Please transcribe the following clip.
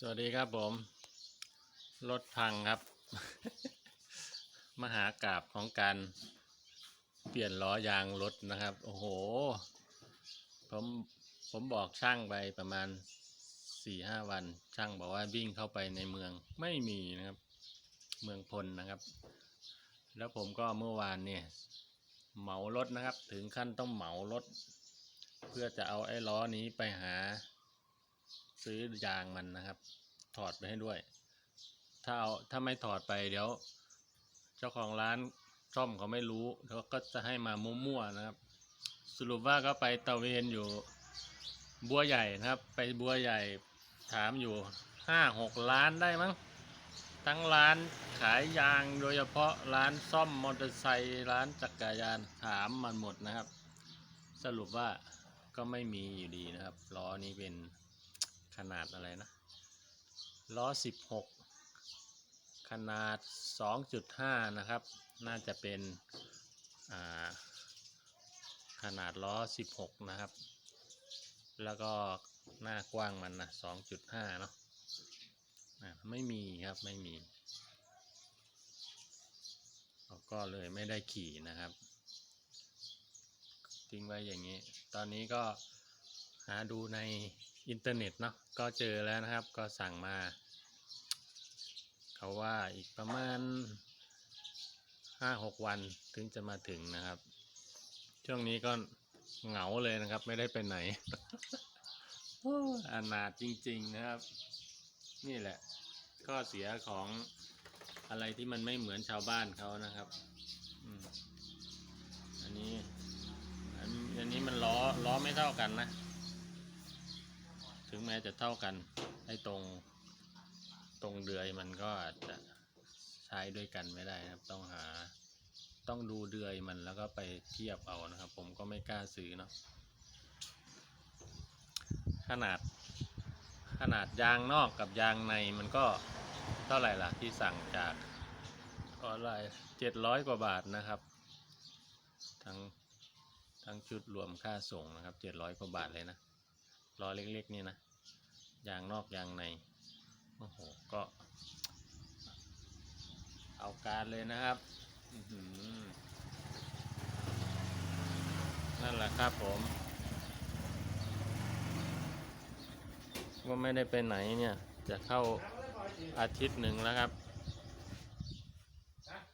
สวัสดีครับผม รถพังครับ มหากราบของการเปลี่ยนล้อยางรถนะครับ โอ้โห ผมผมบอกช่างไปประมาณสี่ห้าวัน ช่างบอกว่าวิ่งเข้าไปในเมืองไม่มีนะครับ เมืองพลนะครับ แล้วผมก็เมื่อวานเนี่ยเหมารถนะครับ ถึงขั้นต้องเหมารถ เพื่อจะเอาไอ้ล้อนี้ไปหา ซื้อยางมันนะครับ ถอดไปให้ด้วย ถ้าเอาถ้าไม่ถอดไปเดี๋ยว เจ้าของร้านซ่อมเขาไม่รู้เขาก็จะให้มามั่วๆนะครับ สรุปว่าก็ไปตะเวนอยู่บัวใหญ่นะครับ ไปบัวใหญ่ถามอยู่ห้าหกล้านได้มั้งทั้งร้านขายยางโดยเฉพาะร้านซ่อมมอเตอร์ไซค์ร้านจักรยานถามมันหมดนะครับ สรุปว่าก็ไม่มีอยู่ดีนะครับล้อนี้เป็น ขนาดอะไรนะล้อสิบหกขนาดสองจุดห้านะครับ น่าจะเป็นขนาดล้อสิบหกนะครับ แล้วก็หน้ากว้างมันนะสองจุดห้าเนาะอะไม่มีครับไม่มีก็เลยไม่ได้ขี่นะครับ ทิ้งไว้อย่างนี้ ตอนนี้ก็ หาดูในอินเทอร์เน็ตเนาะก็เจอแล้วนะครับ ก็สั่งมา เขาว่าอีกประมาณห้าหกวันถึงจะมาถึงนะครับ ช่วงนี้ก็เหงาเลยนะครับ ไม่ได้ไปไหนอนาถจริง ๆนะครับ นี่แหละ ข้อเสียของอะไรที่มันไม่เหมือนชาวบ้านเขานะครับอันนี้ อันนี้มันล้อล้อไม่เท่ากันนะ ถึงแม้จะเท่ากันไอ้ตรงตรงเดือยมันก็อาจจะใช้ด้วยกันไม่ได้นะครับ ต้องหาต้องดูเดือยมันแล้วก็ไปเทียบเอานะครับ ผมก็ไม่กล้าซื้อเนาะขนาดขนาดยางนอกกับยางในมันก็เท่าไหร่ล่ะที่สั่งจากออนไลน์เจ็ดร้อยกว่าบาทนะครับ ทั้งทั้งชุดรวมค่าส่งนะครับเจ็ดร้อยกว่าบาทเลยนะล้อเล็กๆนี่นะ ยางนอกยางในโอ้โหก็ เอาการเลยนะครับนั่นแหละครับผมว่าไม่ได้ไปไหนเนี่ย จะเข้าอาทิตย์หนึ่งแล้วครับ